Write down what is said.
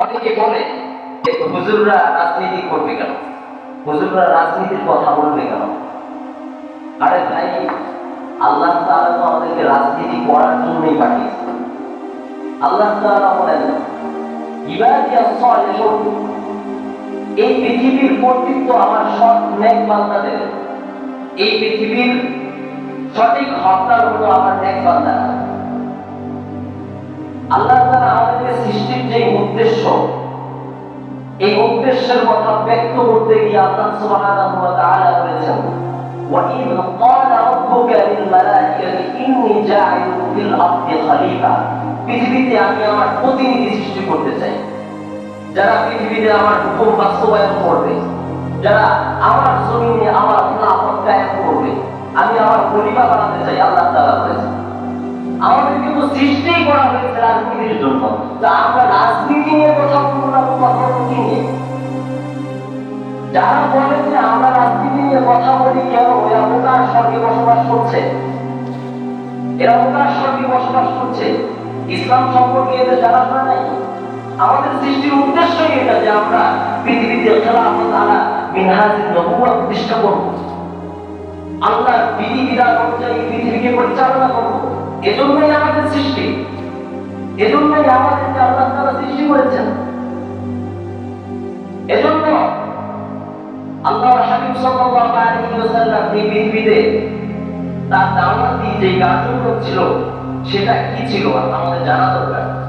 অনেকে বলে যে হুজুররা রাজনীতি করবে কেন? হুজুররা রাজনীতির কথা বলবে কেন? আরে ভাই, আল্লাহ তাআলা তো আমাদেরকে রাজনীতি করার জন্যই পাঠিয়েছে। আল্লাহ তাআলা বলেন এই পৃথিবীর কর্তৃত্ব আমার সৎ নেক বান্দাদের। এই পৃথিবীর সঠিক হকদার হলো আমার নেক বান্দারা। আল্লাহ এই উদ্দেশ্যের কথা ব্যক্ত করতে গিয়ে আল্লাহ সুবহানাহু ওয়া তাআলা বলেছেন وَإِذْ قَالَ رَبُّكَ لِلْمَلَائِكَةِ إِنِّي جَاعِلٌ فِي الْأَرْضِ خَلِيفَةً পৃথিবীতে আমি আমার প্রতিনিধি সৃষ্টি করতে চাই যারা পৃথিবীতে আমার হুকুম বাস্তবায়ন করবে যারা আমার জমিনে আমার খেলাফত কায়েম করবে আমি আমার পরিবার বানাতে চাই আল্লাহ তাআলা বলেছেন আমাদেরকে তো সৃষ্টি করা হয়েছে রাজনীতির জন্য তা আমরা রাজনীতি যারা বলে যে আমরা রাজনীতি নিয়ে কথা বলি, কেন? এরা বোকার স্বর্গে বসবাস করছে। এরা বোকার স্বর্গে বসবাস করছে। ইসলাম সম্পর্কে এদের জানাশোনা নাই। আমাদের সৃষ্টির উদ্দেশ্যই এটা যে আমরা পৃথিবীতে খেলাফত আলা মিনহাজিন নবুয়া প্রতিষ্ঠা করব। আল্লাহর বিধি বিধান অনুযায়ী পৃথিবীকে পরিচালনা করব। এজন্যই আমাদের সৃষ্টি। এজন্যই আমাদেরকে আল্লাহ তাআলা সৃষ্টি করেছেন। এজন্য আল্লাহ হাবিব সাল্লাল্লাহু আলাইহি ওয়াসাল্লাম পৃথিবীতে তার দাওয়াতি যে কার্যক্রম ছিল, সেটা কি ছিল? আমাদের জানা দরকার।